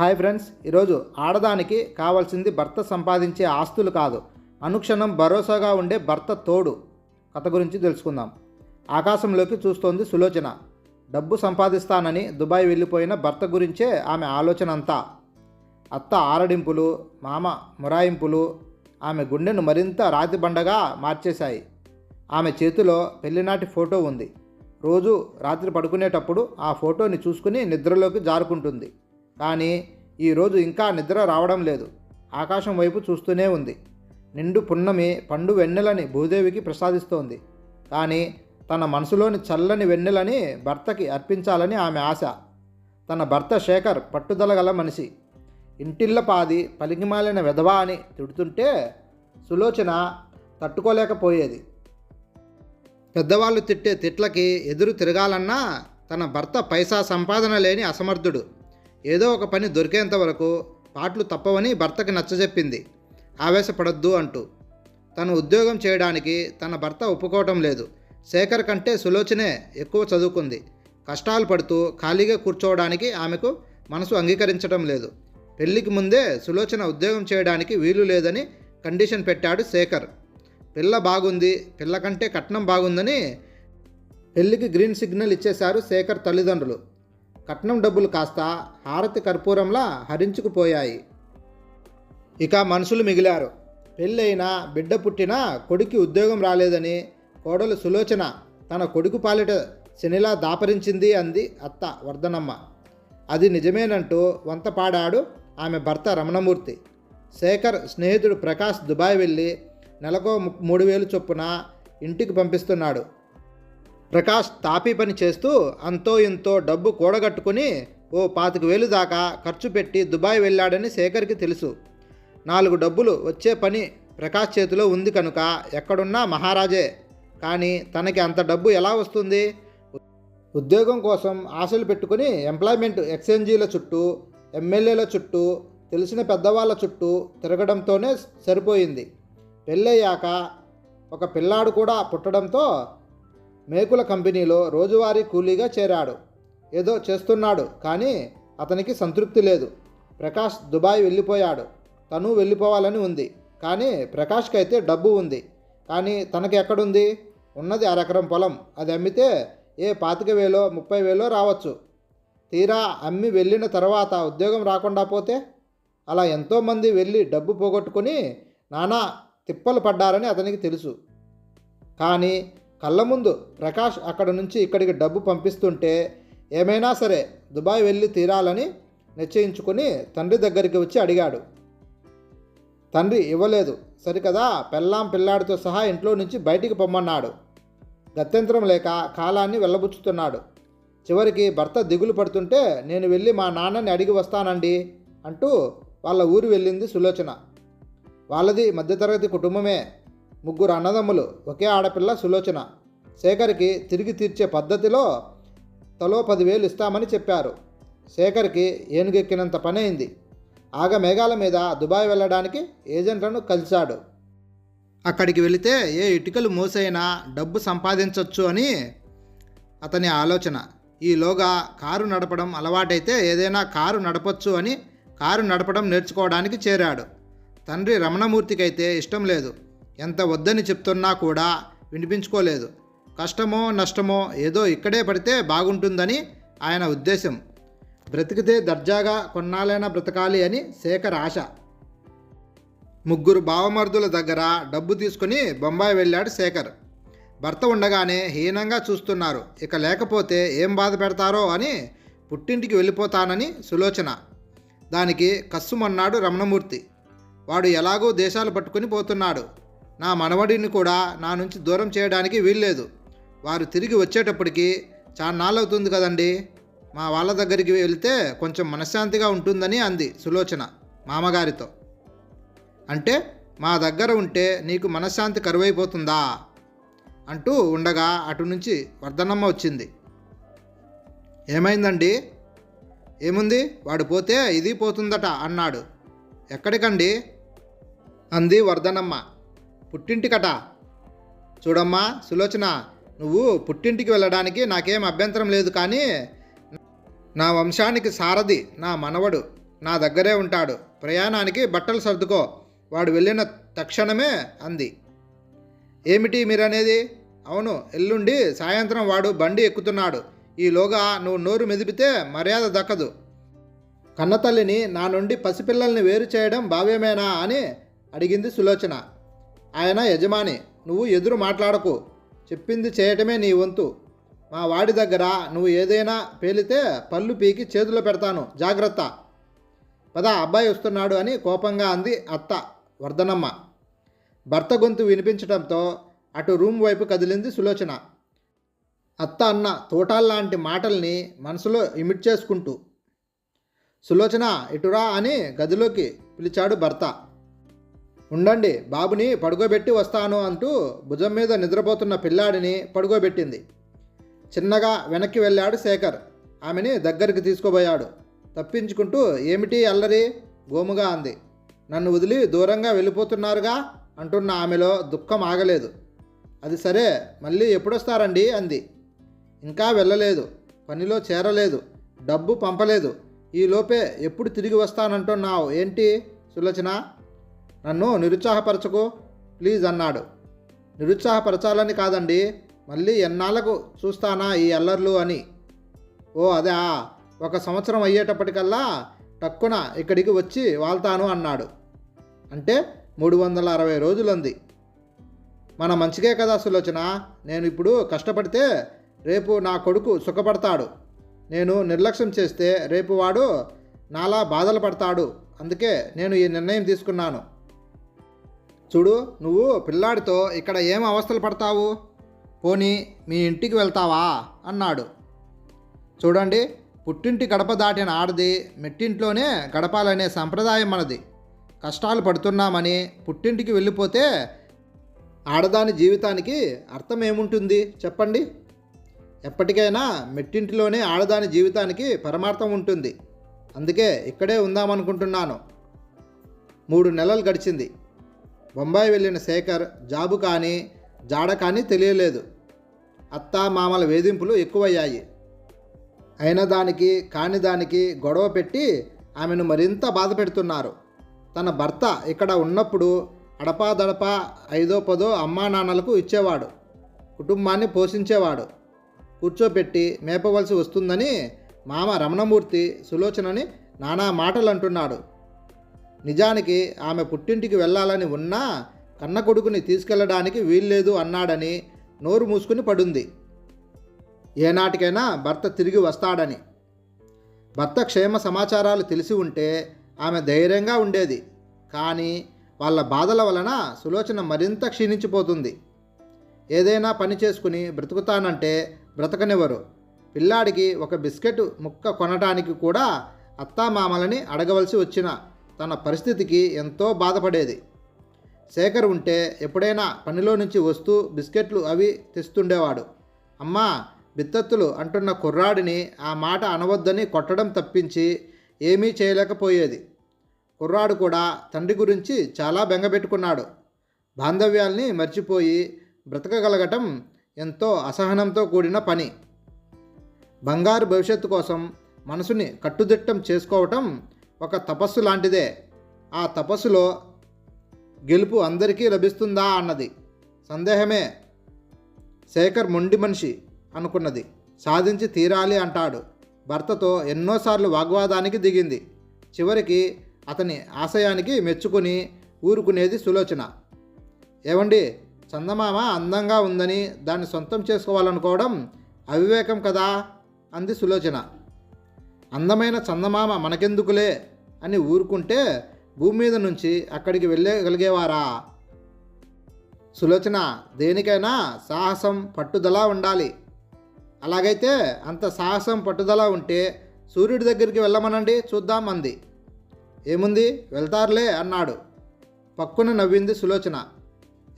Hi friends ఈరోజు ఆడదానికి కావాల్సింది భర్త సంపాదించే ఆస్తులు కాదు. అనుక్షణం భరోసాగా ఉండే భర్త తోడు. కథ గురించి తెలుసుకుందాం. ఆకాశంలోకి చూస్తోంది సులోచన. డబ్బు సంపాదిస్తానని దుబాయ్ వెళ్ళిపోయిన భర్త గురించే ఆమె ఆలోచన అంతా అత్త ఆరడింపులు మామ మురాయింపులు ఆమె గుండెను మరింత రాతి బండగా మార్చేశాయి. ఆమె చేతిలో పెళ్ళినాటి ఫోటో ఉంది. రోజు రాత్రి పడుకునేటప్పుడు ఆ ఫోటోని చూసుకుని నిద్రలోకి జారుకుంటుంది. కానీ ఈరోజు ఇంకా నిద్ర రావడం లేదు. ఆకాశం వైపు చూస్తూనే ఉంది. నిండు పున్నమి పండు వెన్నెలని భూదేవికి ప్రసాదిస్తోంది. కానీ తన మనసులోని చల్లని వెన్నెలని భర్తకి అర్పించాలని ఆమె ఆశ. తన భర్త శేఖర్ పట్టుదల గల మనిషి. ఇంటిళ్ళ పాది పలికిమాలిన విధవా అని తిడుతుంటే సులోచన తట్టుకోలేకపోయేది. పెద్దవాళ్ళు తిట్టే తిట్లకి ఎదురు తిరగాలన్నా తన భర్త పైసా సంపాదన లేని అసమర్థుడు. ఏదో ఒక పని దొరికేంత వరకు పాటలు తప్పవని భర్తకి నచ్చజెప్పింది. ఆవేశపడద్దు అంటూ. తను ఉద్యోగం చేయడానికి తన భర్త ఒప్పుకోవటం లేదు. శేఖర్ కంటే సులోచనే ఎక్కువ చదువుకుంది. కష్టాలు పడుతూ ఖాళీగా కూర్చోవడానికి ఆమెకు మనసు అంగీకరించడం లేదు. పెళ్ళికి ముందే సులోచన ఉద్యోగం చేయడానికి వీలు లేదని కండిషన్ పెట్టాడు శేఖర్. పిల్ల బాగుంది పిల్ల కంటే కట్నం బాగుందని పెళ్ళికి గ్రీన్ సిగ్నల్ ఇచ్చేశారు శేఖర్ తల్లిదండ్రులు. కట్నం డబ్బులు కాస్త హారతి కర్పూరంలా హరించుకుపోయాయి. ఇక మనుషులు మిగిలారు. పెళ్ళైనా బిడ్డ పుట్టినా కొడుకు ఉద్యోగం రాలేదని కోడలు సులోచన తన కొడుకు పాలిట శనిలా దాపరించింది అంది అత్త వర్ధనమ్మ. అది నిజమేనంటూ వంత పాడాడు ఆమె భర్త రమణమూర్తి. శేఖర్ స్నేహితుడు ప్రకాష్ దుబాయ్ వెళ్ళి నెలకో మూడు వేలు చొప్పున ఇంటికి పంపిస్తున్నాడు. ప్రకాష్ తాపీ పని చేస్తూ అంతో ఇంతో డబ్బు కూడగట్టుకుని ఓ పాతిక వేలు దాకా ఖర్చు పెట్టి దుబాయ్ వెళ్ళాడని శేఖర్కి తెలుసు. నాలుగు డబ్బులు వచ్చే పని ప్రకాష్ చేతిలో ఉంది కనుక ఎక్కడున్నా మహారాజే. కానీ తనకి అంత డబ్బు ఎలా వస్తుంది? ఉద్యోగం కోసం ఆశలు పెట్టుకుని ఎంప్లాయ్మెంట్ ఎక్స్చేంజీల చుట్టూ ఎమ్మెల్యేల చుట్టూ తెలిసిన పెద్దవాళ్ళ చుట్టూ తిరగడంతోనే సరిపోయింది. పెళ్ళయ్యాక ఒక పిల్లాడు కూడా పుట్టడంతో మేకుల కంపెనీలో రోజువారీ కూలీగా చేరాడు. ఏదో చేస్తున్నాడు కానీ అతనికి సంతృప్తి లేదు. ప్రకాష్ దుబాయ్ వెళ్ళిపోయాడు. తను వెళ్ళిపోవాలని ఉంది కానీ ప్రకాష్కి అయితే డబ్బు ఉంది. కానీ తనకి ఎక్కడుంది? ఉన్నది అరెకరం పొలం. అది అమ్మితే ఏ పాతిక వేలో ముప్పై వేలో రావచ్చు. తీరా అమ్మి వెళ్ళిన తర్వాత ఉద్యోగం రాకుండా పోతే? అలా ఎంతోమంది వెళ్ళి డబ్బు పోగొట్టుకుని నానా తిప్పలు పడ్డారని అతనికి తెలుసు. కానీ కళ్ళ ముందు ప్రకాష్ అక్కడ నుంచి ఇక్కడికి డబ్బు పంపిస్తుంటే ఏమైనా సరే దుబాయ్ వెళ్ళి తీరాలని నిశ్చయించుకుని తండ్రి దగ్గరికి వచ్చి అడిగాడు. తండ్రి ఇవ్వలేదు. సరికదా? పెళ్ళాం పిల్లాడితో సహా ఇంట్లో నుంచి బయటికి పొమ్మన్నాడు. గత్యంతరం లేక కాలాన్ని వెళ్ళబుచ్చుతున్నాడు. చివరికి భర్త దిగులు పడుతుంటే నేను వెళ్ళి మా నాన్నని అడిగి వస్తానండి అంటూ వాళ్ళ ఊరు వెళ్ళింది సులోచన. వాళ్ళది మధ్యతరగతి కుటుంబమే. ముగ్గురు అన్నదమ్ములు ఒకే ఆడపిల్ల సులోచన. శేఖర్కి తిరిగి తీర్చే పద్ధతిలో తలో పదివేలు ఇస్తామని చెప్పారు. శేఖర్కి ఏనుగెక్కినంత పని అయింది. ఆగ మేఘాల మీద దుబాయ్ వెళ్ళడానికి ఏజెంట్లను కలిశాడు. అక్కడికి వెళితే ఏ ఇటుకలు మూసైనా డబ్బు సంపాదించవచ్చు అని అతని ఆలోచన. ఈలోగా కారు నడపడం అలవాటైతే ఏదైనా కారు నడపచ్చు అని కారు నడపడం నేర్చుకోవడానికి చేరాడు. తండ్రి రమణమూర్తికైతే ఇష్టం లేదు. ఎంత వద్దని చెప్తున్నా కూడా వినిపించుకోలేదు. కష్టమో నష్టమో ఏదో ఇక్కడే పడితే బాగుంటుందని ఆయన ఉద్దేశం. బ్రతికితే దర్జాగా కొన్నాళ్ళైనా బ్రతకాలి అని శేఖర్ ఆశ. ముగ్గురు బావమరుదుల దగ్గర డబ్బు తీసుకుని బొంబాయి వెళ్ళాడు శేఖర్. భర్త ఉండగానే హీనంగా చూస్తున్నారు. ఇక లేకపోతే ఏం బాధ పెడతారో అని పుట్టింటికి వెళ్ళిపోతానని సులోచన. దానికి కస్సుమన్నాడు రమణమూర్తి. వాడు ఎలాగో దేశాలు పట్టుకుని పోతున్నాడు. నా మనవడిని కూడా నా నుంచి దూరం చేయడానికి వీల్లేదు. వారు తిరిగి వచ్చేటప్పటికి చాన్నాళ్ళవుతుంది కదండి. మా వాళ్ళ దగ్గరికి వెళ్తే కొంచెం మనశ్శాంతిగా ఉంటుందని అంది సులోచన మామగారితో. అంటే మా దగ్గర ఉంటే నీకు మనశ్శాంతి కరువైపోతుందా? అంటూ ఉండగా అటు నుంచి వర్ధనమ్మ వచ్చింది. ఏమైందండి? ఏముంది? వాడు పోతే ఇది పోతుందట అన్నాడు. ఎక్కడికండి? అంది వర్ధనమ్మ. పుట్టింటికట చూడమ్మా సులోచన నువ్వు పుట్టింటికి వెళ్ళడానికి నాకేం అభ్యంతరం లేదు కానీ నా వంశానికి సారథి నా మనవడు నా దగ్గరే ఉంటాడు. ప్రయాణానికి బట్టలు సర్దుకో వాడు వెళ్ళిన తక్షణమే అంది. ఏమిటి మీరనేది? అవును ఎల్లుండి సాయంత్రం వాడు బండి ఎక్కుతున్నాడు. ఈలోగా నువ్వు నోరు మెదిపితే మర్యాద దక్కదు. కన్నతల్లిని నా నుండి పసిపిల్లల్ని వేరు చేయడం భావ్యమేనా అని అడిగింది సులోచన. ఆయన యజమాని నువ్వు ఎదురు మాట్లాడకు. చెప్పింది చేయటమే నీ వంతు. మా వాడి దగ్గర నువ్వు ఏదైనా పేలితే పళ్ళు పీకి చేతిలో పెడతాను. జాగ్రత్త. పద అబ్బాయి వస్తున్నాడు అని కోపంగా అంది అత్త వర్ధనమ్మ. భర్త గొంతు వినిపించడంతో అటు రూమ్ వైపు కదిలింది సులోచన. అత్త అన్న తోటాల్లాంటి మాటల్ని మనసులో ఇమిట్ చేసుకుంటూ సులోచన ఇటురా అని గదిలోకి పిలిచాడు భర్త. ఉండండి బాబుని పడుకోబెట్టి వస్తాను అంటూ భుజం మీద నిద్రపోతున్న పిల్లాడిని పడుకోబెట్టింది. చిన్నగా వెనక్కి వెళ్ళాడు శేఖర్. ఆమెని దగ్గరికి తీసుకుపోయాడు. తప్పించుకుంటూ ఏమిటి అల్లరి? గోముగా అంది. నన్ను వదిలి దూరంగా వెళ్ళిపోతున్నారుగా? అంటున్న ఆమెలో దుఃఖం ఆగలేదు. అది సరే మళ్ళీ ఎప్పుడొస్తారండి? అంది. ఇంకా వెళ్ళలేదు పనిలో చేరలేదు డబ్బు పంపలేదు. ఈలోపే ఎప్పుడు తిరిగి వస్తానంటున్నావు ఏంటి సులోచన? నన్ను నిరుత్సాహపరచకు ప్లీజ్ అన్నాడు. నిరుత్సాహపరచాలని కాదండి మళ్ళీ ఎన్నాళ్ళకు చూస్తానా ఈ అల్లర్లు అని. ఓ అదే ఒక సంవత్సరం అయ్యేటప్పటికల్లా టక్కున ఇక్కడికి వచ్చి వాళ్తాను అన్నాడు. అంటే మూడు వందల అరవై రోజులుంది. మన మంచిగే కదా సులోచన నేను ఇప్పుడు కష్టపడితే రేపు నా కొడుకు సుఖపడతాడు. నేను నిర్లక్ష్యం చేస్తే రేపు వాడు నాలా బాధలు పడతాడు. అందుకే నేను ఈ నిర్ణయం తీసుకున్నాను. చూడు నువ్వు పిల్లాడితో ఇక్కడ ఏం అవస్థలు పడతావు? పోనీ మీ ఇంటికి వెళ్తావా? అన్నాడు. చూడండి పుట్టింటి గడప దాటిన ఆడది మెట్టింట్లోనే గడపాలనే సంప్రదాయం మనది. కష్టాలు పడుతున్నామని పుట్టింటికి వెళ్ళిపోతే ఆడదాని జీవితానికి అర్థం ఏముంటుంది చెప్పండి. ఎప్పటికైనా మెట్టింటిలోనే ఆడదాని జీవితానికి పరమార్థం ఉంటుంది. అందుకే ఇక్కడే ఉందామనుకుంటున్నాను. మూడు నెలలు గడిచింది. బొంబాయి వెళ్ళిన శేఖర్ జాబు కానీ జాడ కానీ తెలియలేదు. అత్త మామల వేధింపులు ఎక్కువయ్యాయి. అయిన దానికి కాని దానికి గొడవ పెట్టి ఆమెను మరింత బాధ పెడుతున్నారు. తన భర్త ఇక్కడ ఉన్నప్పుడు అడపాదడపా ఐదో పదో అమ్మా నాన్నలకు ఇచ్చేవాడు. కుటుంబాన్ని పోషించేవాడు. కూర్చోపెట్టి మేపవలసి వస్తుందని మామ రమణమూర్తి సులోచనని నానా మాటలు అంటున్నాడు. నిజానికి ఆమె పుట్టింటికి వెళ్ళాలని ఉన్నా కన్న కొడుకుని తీసుకెళ్ళడానికి వీల్లేదు అన్నాడని నోరు మూసుకుని పడుంది. ఏనాటికైనా భర్త తిరిగి వస్తాడని. భర్త క్షేమ సమాచారాలు తెలిసి ఉంటే ఆమె ధైర్యంగా ఉండేది. కానీ వాళ్ళ బాధల వలన సులోచన మరింత క్షీణించిపోతుంది. ఏదైనా పని చేసుకుని బ్రతుకుతానంటే బ్రతకనివ్వరు. పిల్లాడికి ఒక బిస్కెట్ ముక్క కొనడానికి కూడా అత్తామామలని అడగవలసి వచ్చిన. తన పరిస్థితికి ఎంతో బాధపడేది. శేఖర్ ఉంటే ఎప్పుడైనా పనిలో నుంచి వస్తూ బిస్కెట్లు అవి తెస్తుండేవాడు. అమ్మా బిత్తత్తులు అంటున్న కుర్రాడిని ఆ మాట అనవద్దని కొట్టడం తప్పించి ఏమీ చేయలేకపోయేది. కుర్రాడు కూడా తండ్రి గురించి చాలా బెంగపెట్టుకున్నాడు. బాంధవ్యాల్ని మర్చిపోయి బ్రతకగలగటం ఎంతో అసహనంతో కూడిన పని. బంగారు భవిష్యత్తు కోసం మనసుని కట్టుదిట్టం చేసుకోవటం ఒక తపస్సు లాంటిదే. ఆ తపస్సులో గెలుపు అందరికీ లభిస్తుందా అన్నది. సందేహమే. శేఖర్ మొండి మనిషి అనుకున్నది. సాధించి తీరాలి అంటాడు. భర్తతో ఎన్నోసార్లు వాగ్వాదానికి దిగింది. చివరికి అతని ఆశయానికి మెచ్చుకుని ఊరుకునేది సులోచన. ఏమండి చందమామ అందంగా ఉందని దాన్ని సొంతం చేసుకోవాలనుకోవడం అవివేకం కదా? అంది సులోచన. అందమైన చందమామ మనకెందుకులే అని ఊరుకుంటే భూమి మీద నుంచి అక్కడికి వెళ్ళగలిగేవారా? సులోచన దేనికైనా సాహసం పట్టుదల ఉండాలి. అలాగైతే అంత సాహసం పట్టుదల ఉంటే సూర్యుడి దగ్గరికి వెళ్ళమనండి చూద్దాం అంది. ఏముంది? వెళ్తారులే అన్నాడు. పక్కున నవ్వింది సులోచన.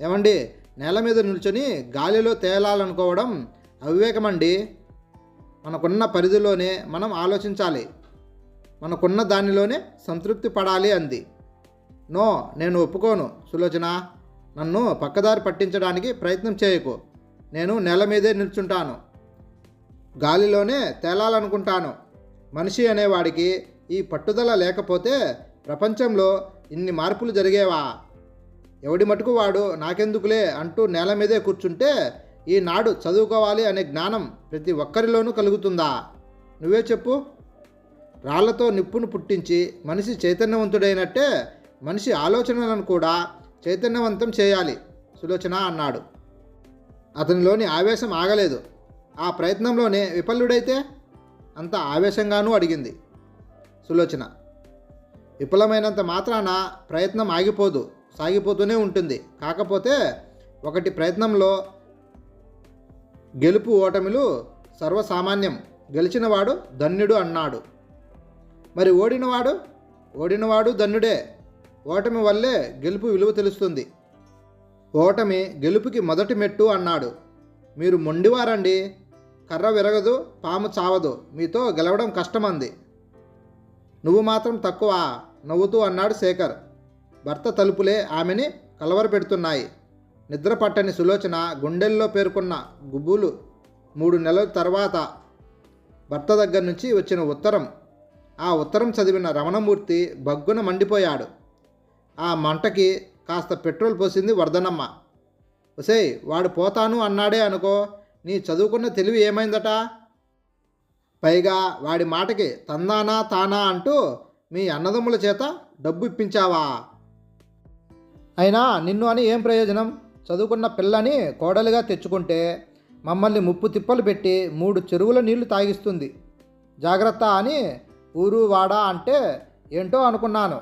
ఏమండి నేల మీద నిల్చొని గాలిలో తేలాలనుకోవడం అవివేకమండి? మనకున్న పరిధిలోనే మనం ఆలోచించాలి. మనకున్న దానిలోనే సంతృప్తి పడాలి అంది. నో నేను ఒప్పుకోను. సులోచన నన్ను పక్కదారి పట్టించడానికి ప్రయత్నం చేయకు. నేను నేల మీదే నిల్చుంటాను. గాలిలోనే తేలాలనుకుంటాను. మనిషి అనేవాడికి ఈ పట్టుదల లేకపోతే ప్రపంచంలో ఇన్ని మార్పులు జరిగేవా? ఎవడి మటుకు వాడు నాకెందుకులే అంటూ నేల మీదే కూర్చుంటే ఈనాడు చదువుకోవాలి అనే జ్ఞానం ప్రతి ఒక్కరిలోనూ కలుగుతుందా? నువ్వే చెప్పు. రాళ్ళతో నిప్పును పుట్టించి మనిషి చైతన్యవంతుడైనట్టే మనిషి ఆలోచనలను కూడా చైతన్యవంతం చేయాలి. సులోచన అన్నాడు. అతనిలోని ఆవేశం ఆగలేదు. ఆ ప్రయత్నంలోనే విఫలుడైతే? అంత ఆవేశంగానూ అడిగింది. సులోచన. విఫలమైనంత మాత్రాన ప్రయత్నం ఆగిపోదు సాగిపోతూనే ఉంటుంది. కాకపోతే ఒకటి ప్రయత్నంలో గెలుపు ఓటమిలు సర్వసామాన్యం. గెలిచినవాడు ధన్యుడు అన్నాడు. మరి ఓడినవాడు? ఓడినవాడు ధన్యుడే. ఓటమి వల్లే గెలుపు విలువ తెలుస్తుంది. ఓటమి గెలుపుకి మొదటి మెట్టు అన్నాడు. మీరు మొండివారండి. కర్ర విరగదు పాము చావదు. మీతో గెలవడం కష్టమంది. నువ్వు మాత్రం తక్కువ నవ్వుతూ అన్నాడు శేఖర్. భర్త తలుపులే ఆమెని కలవరపెడుతున్నాయి. నిద్ర పట్టని సులోచన గుండెల్లో పేర్కొన్న గుబులు మూడు నెలల తర్వాత భర్త దగ్గర నుంచి వచ్చిన ఉత్తరం. ఆ ఉత్తరం చదివిన రమణమూర్తి బగ్గున మండిపోయాడు. ఆ మంటకి కాస్త పెట్రోల్ పోసింది వర్ధనమ్మ ఒసేయ్ వాడు పోతాను అన్నాడే అనుకో నీ చదువుకున్న తెలివి ఏమైందట? పైగా వాడి మాటకి తందానా తానా అంటూ మీ అన్నదమ్ముల చేత డబ్బు ఇప్పించావా? అయినా నిన్ను అని ఏం ప్రయోజనం? చదువుకున్న పిల్లని కోడలుగా తెచ్చుకుంటే మమ్మల్ని ముప్పు తిప్పలు పెట్టి మూడు చెరువుల నీళ్ళు తాగిస్తుంది. జాగ్రత్త అని ఊరు వాడా అంటే ఏంటో అనుకున్నాను.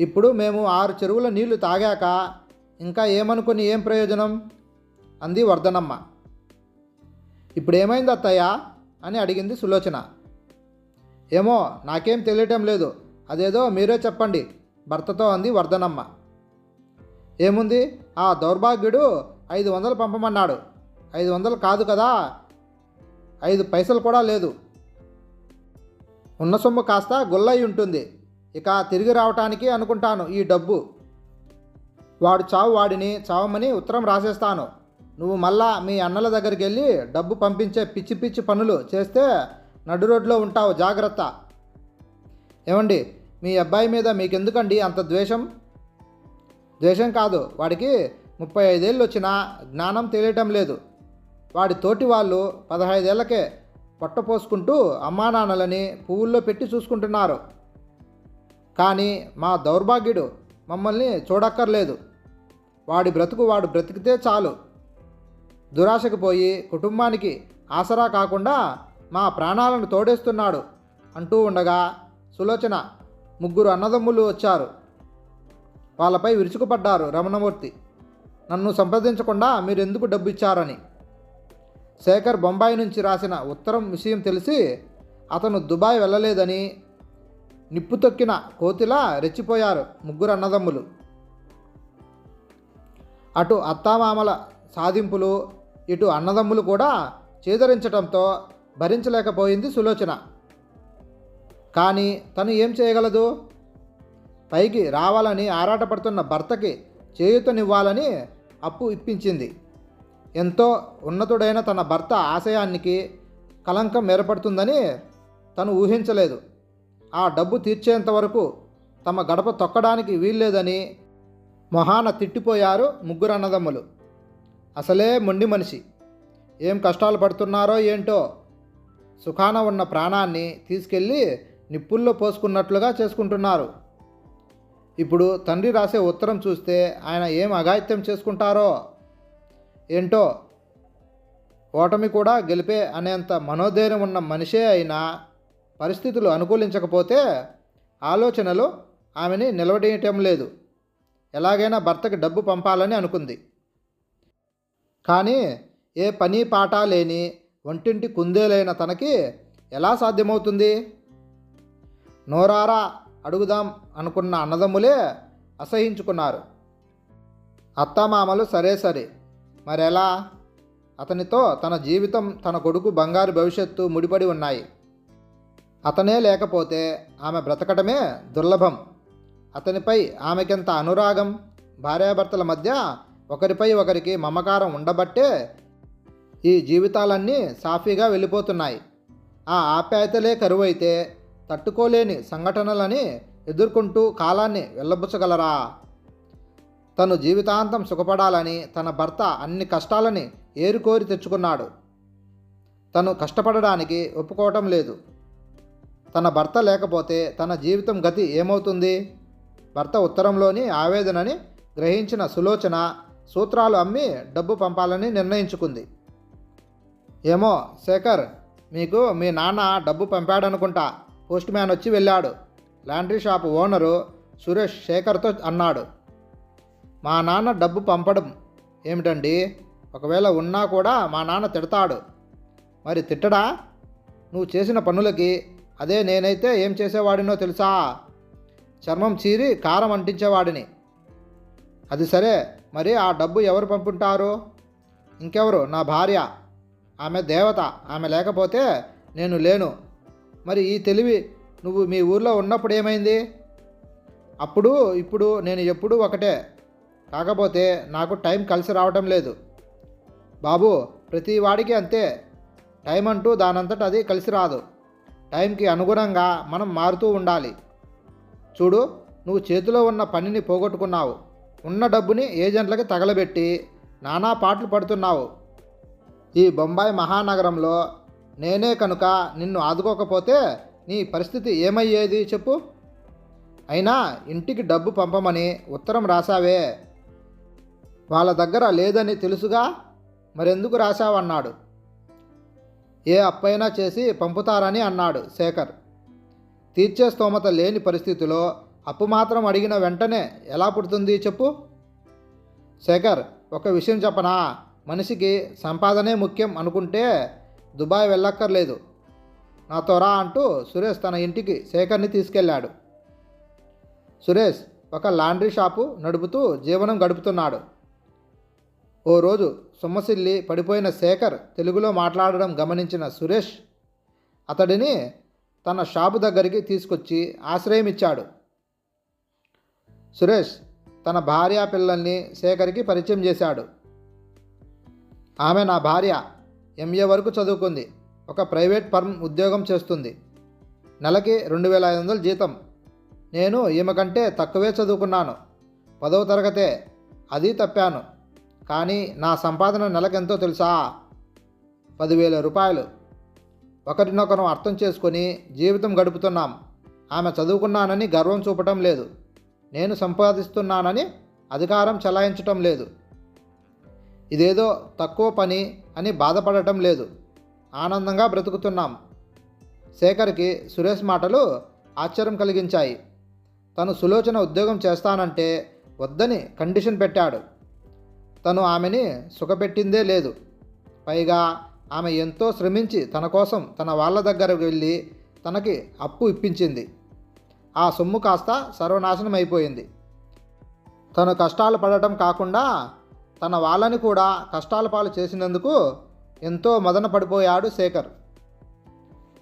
ఇప్పుడు మేము ఆరు చెరువుల నీళ్ళు తాగాక ఇంకా ఏమనుకుని ఏం ప్రయోజనం? అంది వర్ధనమ్మ ఇప్పుడు ఏమైంది అత్తయ్య? అని అడిగింది సులోచన. ఏమో నాకేం తెలియటం లేదు. అదేదో మీరే చెప్పండి భర్తతో అంది వర్ధనమ్మ ఏముంది? ఆ దౌర్భాగ్యుడు ఐదు వందలు పంపమన్నాడు. ఐదు వందలు కాదు కదా? ఐదు పైసలు కూడా లేదు. ఉన్న సొమ్ము కాస్త గుల్లయి ఉంటుంది. ఇక తిరిగి రావటానికి అనుకుంటాను ఈ డబ్బు. వాడు చావు వాడిని చావమని ఉత్తరం రాసేస్తాను. నువ్వు మళ్ళా మీ అన్నల దగ్గరికి వెళ్ళి డబ్బు పంపించే పిచ్చి పిచ్చి పనులు చేస్తే నడు రోడ్లో ఉంటావు జాగ్రత్త. ఏమండి మీ అబ్బాయి మీద మీకెందుకండి అంత ద్వేషం? ద్వేషం కాదు. వాడికి ముప్పై ఐదేళ్ళు వచ్చినా జ్ఞానం తెలియటం లేదు. వాడి తోటి వాళ్ళు పదహైదేళ్ళకే పొట్టపోసుకుంటూ అమ్మా నాన్నలని పువ్వుల్లో పెట్టి చూసుకుంటున్నారు. కానీ మా దౌర్భాగ్యుడు మమ్మల్ని చూడక్కర్లేదు. వాడి బ్రతుకు వాడు బ్రతికితే చాలు. దురాశకు పోయి కుటుంబానికి ఆసరా కాకుండా మా ప్రాణాలను తోడేస్తున్నాడు అంటూ ఉండగా సులోచన ముగ్గురు అన్నదమ్ములు వచ్చారు. వాళ్ళపై విరుచుకుపడ్డారు రమణమూర్తి. నన్ను సంప్రదించకుండా మీరు ఎందుకు డబ్బు ఇచ్చారని శేఖర్ బొంబాయి నుంచి రాసిన ఉత్తరం విషయం తెలిసి అతను దుబాయ్ వెళ్ళలేదని నిప్పు తొక్కిన కోతిలా రెచ్చిపోయారు ముగ్గురు అన్నదమ్ములు. అటు అత్తామామల సాధింపులు ఇటు అన్నదమ్ములు కూడా చేదరించడంతో భరించలేకపోయింది సులోచన. కానీ తను ఏం చేయగలదు? పైకి రావాలని ఆరాటపడుతున్న భర్తకి చేయూతనివ్వాలని అప్పు ఇప్పించింది. ఎంతో ఉన్నతుడైన తన భర్త ఆశయానికి కలంకం ఏర్పడుతుందని తను ఊహించలేదు. ఆ డబ్బు తీర్చేంత వరకు తమ గడప తొక్కడానికి వీల్లేదని మొహాన తిట్టిపోయారు ముగ్గురు అన్నదమ్ములు. అసలే మొండి మనిషి. ఏం కష్టాలు పడుతున్నారో ఏంటో సుఖాన ఉన్న ప్రాణాన్ని తీసుకెళ్ళి నిప్పుల్లో పోసుకున్నట్లుగా చేసుకుంటున్నారు. ఇప్పుడు తండ్రి రాసే ఉత్తరం చూస్తే ఆయన ఏం అఘాయిత్యం చేసుకుంటారో ఏంటో ఓటమి కూడా గెలిపే అనేంత మనోధైర్యం ఉన్న మనిషే అయినా పరిస్థితులు అనుకూలించకపోతే ఆలోచనలు ఆమెని నిలవడేయటం లేదు. ఎలాగైనా భర్తకి డబ్బు పంపాలని అనుకుంది. కానీ ఏ పని పాట లేని ఒంటింటి కుందేలైన తనకి ఎలా సాధ్యమవుతుంది? నోరారా అడుగుదాం అనుకున్న అన్నదమ్ములే అసహించుకున్నారు. అత్తమామలు సరే సరే. మరెలా? అతనితో తన జీవితం తన కొడుకు బంగారు భవిష్యత్తు ముడిపడి ఉన్నాయి. అతనే లేకపోతే ఆమె బ్రతకటమే దుర్లభం. అతనిపై ఆమెకెంత అనురాగం? భార్యాభర్తల మధ్య ఒకరిపై ఒకరికి మమకారం ఉండబట్టే ఈ జీవితాలన్నీ సాఫీగా వెళ్ళిపోతున్నాయి. ఆ ఆప్యాయతలే కరువైతే తట్టుకోలేని సంఘటనలని ఎదుర్కొంటూ కాలాన్ని వెళ్ళబుచ్చగలరా తను జీవితాంతం సుఖపడాలని తన భర్త అన్ని కష్టాలని ఏరుకోరి తెచ్చుకున్నాడు. తను కష్టపడడానికి ఒప్పుకోవటం లేదు. తన భర్త లేకపోతే తన జీవితం గతి ఏమవుతుంది? భర్త ఉత్తరంలోని ఆవేదనని గ్రహించిన సులోచన సూత్రాలు అమ్మి డబ్బు పంపాలని నిర్ణయించుకుంది. ఏమో శేఖర్ మీకు మీ నాన్న డబ్బు పంపాడనుకుంటా. పోస్ట్ మ్యాన్ వచ్చి వెళ్ళాడు. లాండ్రీ షాప్ ఓనరు సురేష్ శేఖర్తో అన్నాడు. మా నాన్న డబ్బు పంపడం ఏమిటండి? ఒకవేళ ఉన్నా కూడా మా నాన్న తిడతాడు. మరి తిట్టడా? నువ్వు చేసిన పనులకి అదే నేనైతే ఏం చేసేవాడినో తెలుసా? చర్మం చీరి కారం అంటించేవాడిని. అది సరే మరి ఆ డబ్బు ఎవరు పంపుంటారు? ఇంకెవరు? నా భార్య. ఆమె దేవత. ఆమె లేకపోతే నేను లేను. మరి ఈ తెలివి నువ్వు మీ ఊర్లో ఉన్నప్పుడు ఏమైంది? అప్పుడు ఇప్పుడు నేను ఎప్పుడూ ఒకటే. కాకపోతే నాకు టైం కలిసి రావటం లేదు. బాబు ప్రతి వాడికి అంతే. టైం అంటూ దానంతట అది కలిసి రాదు. టైంకి అనుగుణంగా మనం మారుతూ ఉండాలి. చూడు నువ్వు చేతిలో ఉన్న పనిని పోగొట్టుకున్నావు. ఉన్న డబ్బుని ఏజెంట్లకి తగలబెట్టి నానా పాటలు పడుతున్నావు. ఈ బొంబాయి మహానగరంలో నేనే కనుక నిన్ను ఆదుకోకపోతే నీ పరిస్థితి ఏమయ్యేది చెప్పు. అయినా ఇంటికి డబ్బు పంపమని ఉత్తరం రాశావే. వాళ్ళ దగ్గర లేదని తెలుసుగా? మరెందుకు రాశావన్నాడు? ఏ అప్పైనా చేసి పంపుతారని అన్నాడు శేఖర్. తీర్చే స్తోమత లేని పరిస్థితిలో అప్పు మాత్రం అడిగిన వెంటనే ఎలా పుడుతుంది చెప్పు. శేఖర్ ఒక విషయం చెప్పనా? మనిషికి సంపాదనే ముఖ్యం అనుకుంటే దుబాయ్ వెళ్ళక్కర్లేదు. నాతో రా అంటూ సురేష్ తన ఇంటికి శేఖర్ని తీసుకెళ్ళాడు. సురేష్ ఒక లాండ్రీ షాపు నడుపుతూ జీవనం గడుపుతున్నాడు. ఓ రోజు సొమ్మసిల్లి పడిపోయిన శేఖర్ తెలుగులో మాట్లాడడం గమనించిన సురేష్ అతడిని తన షాపు దగ్గరికి తీసుకొచ్చి ఆశ్రయం ఇచ్చాడు. సురేష్ తన భార్య పిల్లల్ని శేఖర్కి పరిచయం చేశాడు. ఆమె నా భార్య ఎంఏ వరకు చదువుకుంది. ఒక ప్రైవేట్ ఫర్మ్ ఉద్యోగం చేస్తుంది. నెలకి రెండు వేల ఐదు వందలు జీతం. నేను ఈమె కంటే తక్కువే చదువుకున్నాను. పదవ తరగతే అది తప్పాను. కానీ నా సంపాదన నెలకెంతో తెలుసా? పదివేల రూపాయలు. ఒకరినొకరు అర్థం చేసుకొని జీవితం గడుపుతున్నాం. ఆమె చదువుకున్నానని గర్వం చూపటం లేదు. నేను సంపాదిస్తున్నానని అధికారం చలాయించటం లేదు. ఇదేదో తక్కువ పని అని బాధపడటం లేదు. ఆనందంగా బ్రతుకుతున్నాం. శేఖర్కి సురేష్ మాటలు ఆశ్చర్యం కలిగించాయి. తను సులోచన ఉద్యోగం చేస్తానంటే వద్దని కండిషన్ పెట్టాడు. తను ఆమెని సుఖపెట్టిందే లేదు. పైగా ఆమె ఎంతో శ్రమించి తన కోసం తన వాళ్ళ దగ్గరకు వెళ్ళి తనకి అప్పు ఇప్పించింది. ఆ సొమ్ము కాస్త సర్వనాశనం అయిపోయింది తను కష్టాలు పడటం కాకుండా తన వాళ్ళని కూడా కష్టాల పాలు చేసినందుకు ఎంతో మదన పడిపోయాడు శేఖర్.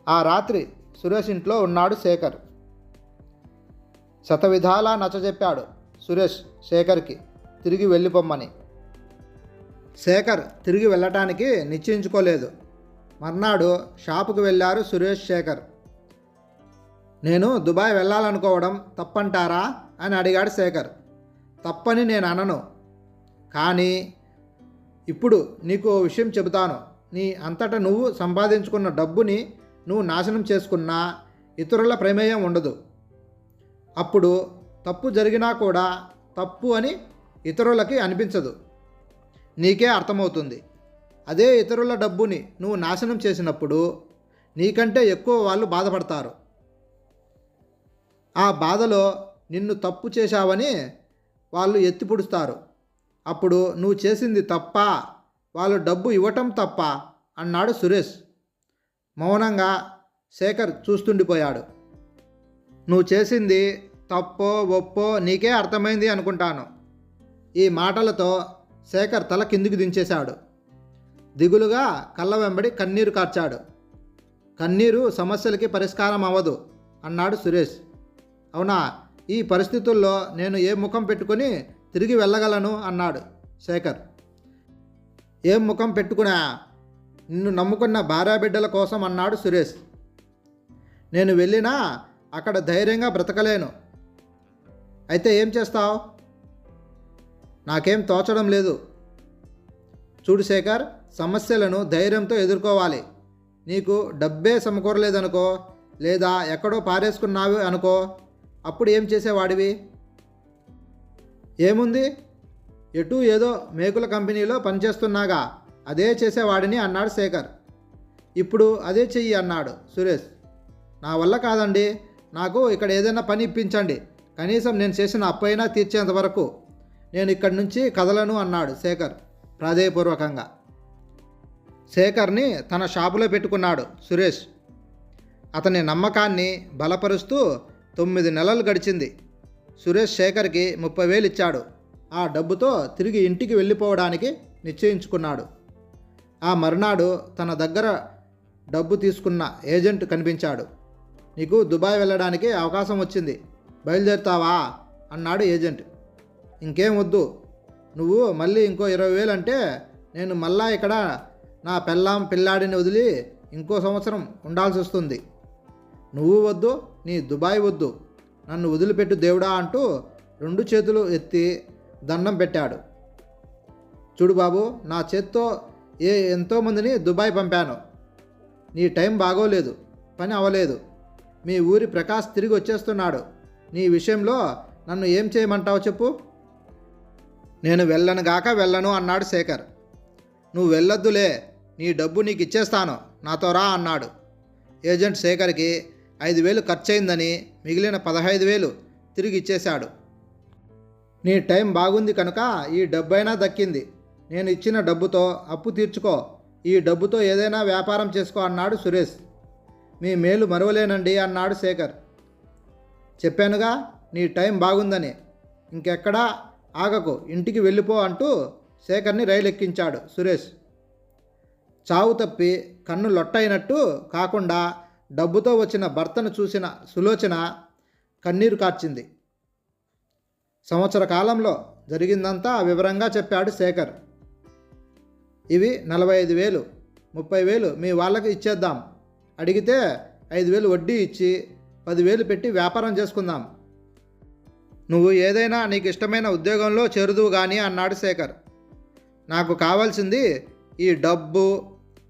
ఆ రాత్రి సురేష్ ఇంట్లో ఉన్నాడు శేఖర్. శతవిధాలా నచ్చజెప్పాడు సురేష్ శేఖర్కి తిరిగి వెళ్ళిపోమ్మని. శేఖర్ తిరిగి వెళ్ళటానికి నిశ్చయించుకోలేదు. మర్నాడు షాపుకు వెళ్ళారు సురేష్ శేఖర్. నేను దుబాయ్ వెళ్ళాలనుకోవడం తప్పంటారా? అని అడిగాడు శేఖర్. తప్పని నేను అనను. కానీ ఇప్పుడు నీకు ఓ విషయం చెబుతాను. నీ అంతటా నువ్వు సంపాదించుకున్న డబ్బుని నువ్వు నాశనం చేసుకున్నా ఇతరుల ప్రమేయం ఉండదు. అప్పుడు తప్పు జరిగినా కూడా తప్పు అని ఇతరులకి అనిపించదు. నీకే అర్థమవుతుంది. అదే ఇతరుల డబ్బుని నువ్వు నాశనం చేసినప్పుడు నీకంటే ఎక్కువ వాళ్ళు బాధపడతారు. ఆ బాధలో నిన్ను తప్పు చేశావని వాళ్ళు ఎత్తిపొడుస్తారు. అప్పుడు నువ్వు చేసింది తప్ప? వాళ్ళు డబ్బు ఇవ్వటం తప్ప? అన్నాడు సురేష్. మౌనంగా శేఖర్ చూస్తుండిపోయాడు. నువ్వు చేసింది తప్పో ఒప్పో నీకే అర్థమైంది అనుకుంటాను. ఈ మాటలతో శేఖర్ తల కిందికి దించేశాడు. దిగులుగా కళ్ళ వెంబడి కన్నీరు కార్చాడు. కన్నీరు సమస్యలకి పరిష్కారం అవ్వదు అన్నాడు సురేష్. అవునా? ఈ పరిస్థితుల్లో నేను ఏ ముఖం పెట్టుకొని తిరిగి వెళ్ళగలను అన్నాడు శేఖర్. ఏం ముఖం పెట్టుకున్నా? నిన్ను నమ్ముకున్న భార్యాబిడ్డల కోసం అన్నాడు సురేష్. నేను వెళ్ళినా అక్కడ ధైర్యంగా బ్రతకలేను. అయితే ఏం చేస్తావు? నాకేం తోచడం లేదు. చూడు శేఖర్ సమస్యలను ధైర్యంతో ఎదుర్కోవాలి. నీకు డబ్బే సమకూరలేదనుకో లేదా ఎక్కడో పారేసుకున్నావు అనుకో అప్పుడు ఏం చేసేవాడివి? ఏముంది? ఎటు ఏదో మేకుల కంపెనీలో పనిచేస్తున్నాగా. అదే చేసేవాడిని అన్నాడు శేఖర్. ఇప్పుడు అదే చెయ్యి అన్నాడు సురేష్. నా వల్ల కాదండి. నాకు ఇక్కడ ఏదైనా పని ఇప్పించండి. కనీసం నేను చేసిన అప్పైనా తీర్చేంత వరకు. నేను ఇక్కడి నుంచి కదలను అన్నాడు శేఖర్ ప్రాధేయపూర్వకంగా. శేఖర్ని తన షాపులో పెట్టుకున్నాడు సురేష్. అతని నమ్మకాన్ని బలపరుస్తూ తొమ్మిది నెలలు గడిచింది. సురేష్ శేఖర్కి ముప్పై వేలు ఇచ్చాడు. ఆ డబ్బుతో తిరిగి ఇంటికి వెళ్ళిపోవడానికి నిశ్చయించుకున్నాడు. ఆ మరునాడు తన దగ్గర డబ్బు తీసుకున్న ఏజెంట్ కనిపించాడు. నీకు దుబాయ్ వెళ్ళడానికి అవకాశం వచ్చింది. బయలుదేరుతావా? అన్నాడు ఏజెంట్. ఇంకేం వద్దు. నువ్వు మళ్ళీ ఇంకో ఇరవై వేలు అంటే నేను మళ్ళా ఇక్కడ నా పెళ్ళాం పిల్లాడిని వదిలి ఇంకో సంవత్సరం ఉండాల్సి వస్తుంది నువ్వు వద్దు నీ దుబాయ్ వద్దు. నన్ను వదిలిపెట్టు దేవుడా అంటూ రెండు చేతులు ఎత్తి దండం పెట్టాడు. చూడు బాబు నా చేత్తో ఏ ఎంతోమందిని దుబాయ్ పంపాను. నీ టైం బాగోలేదు పని అవ్వలేదు. మీ ఊరి ప్రకాష్ తిరిగి వచ్చేస్తున్నాడు. నీ విషయంలో నన్ను ఏం చేయమంటావు చెప్పు? నేను వెళ్ళనుగాక వెళ్ళను అన్నాడు శేఖర్. నువ్వు వెళ్ళొద్దులే నీ డబ్బు నీకు ఇచ్చేస్తాను నాతో రా అన్నాడు. ఏజెంట్ శేఖర్కి ఐదు వేలు ఖర్చయిందని మిగిలిన పదహైదు వేలు తిరిగి ఇచ్చేశాడు. నీ టైం బాగుంది కనుక ఈ డబ్బైనా దక్కింది. నేను ఇచ్చిన డబ్బుతో అప్పు తీర్చుకో. ఈ డబ్బుతో ఏదైనా వ్యాపారం చేసుకో అన్నాడు సురేష్. మీ మేలు మరువలేనండి అన్నాడు శేఖర్. చెప్పానుగా నీ టైం బాగుందని. ఇంకెక్కడా ఆగకు ఇంటికి వెళ్ళిపో అంటూ శేఖర్ని రైలు ఎక్కించాడు సురేష్. చావు తప్పి కన్ను లొట్టయినట్టు కాకుండా డబ్బుతో వచ్చిన భర్తను చూసిన సులోచన కన్నీరు కార్చింది. సంవత్సర కాలంలో జరిగిందంతా వివరంగా చెప్పాడు శేఖర్. ఇవి నలభై ఐదు వేలు ముప్పై వేలు మీ వాళ్ళకి ఇచ్చేద్దాం. అడిగితే ఐదు వేలు వడ్డీ ఇచ్చి పదివేలు పెట్టి వ్యాపారం చేసుకుందాం. నువ్వు ఏదైనా నీకు ఇష్టమైన ఉద్యోగంలో చేరుదువు కానీ అన్నాడు శేఖర్. నాకు కావాల్సింది ఈ డబ్బు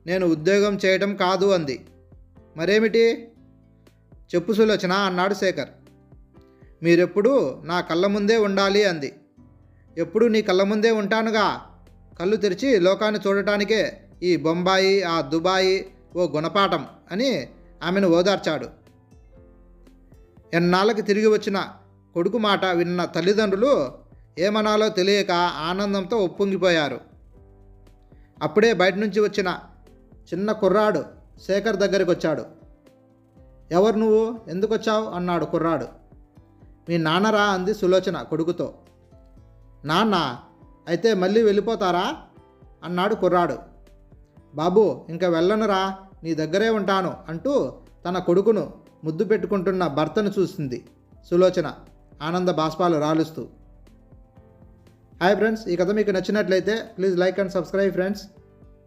నేను ఉద్యోగం చేయడం కాదు అంది. మరేమిటి? చెప్పు సులోచన అన్నాడు శేఖర్. మీరెప్పుడు నా కళ్ళ ముందే ఉండాలి అంది. ఎప్పుడు నీ కళ్ళ ముందే ఉంటానుగా? కళ్ళు తెరిచి లోకాన్ని చూడటానికే ఈ బొంబాయి ఆ దుబాయి ఓ గుణపాఠం అని ఆమెను ఓదార్చాడు. ఎన్నాళ్ళకి తిరిగి వచ్చిన కొడుకు మాట విన్న తల్లిదండ్రులు ఏమనాలో తెలియక ఆనందంతో ఉప్పొంగిపోయారు. అప్పుడే బయట నుంచి వచ్చిన చిన్న కుర్రాడు శేఖర్ దగ్గరికి వచ్చాడు. ఎవరు నువ్వు? ఎందుకు వచ్చావు అన్నాడు కుర్రాడు. మీ నాన్నరా? అంది సులోచన కొడుకుతో. నాన్న అయితే మళ్ళీ వెళ్ళిపోతారా? అన్నాడు కుర్రాడు. బాబు ఇంకా వెళ్ళనురా. నీ దగ్గరే ఉంటాను అంటూ తన కొడుకును ముద్దు పెట్టుకుంటున్న భర్తను చూసింది సులోచన ఆనంద బాష్పాలు రాలుస్తూ. హాయ్ ఫ్రెండ్స్ ఈ కథ మీకు నచ్చినట్లయితే please like and subscribe friends.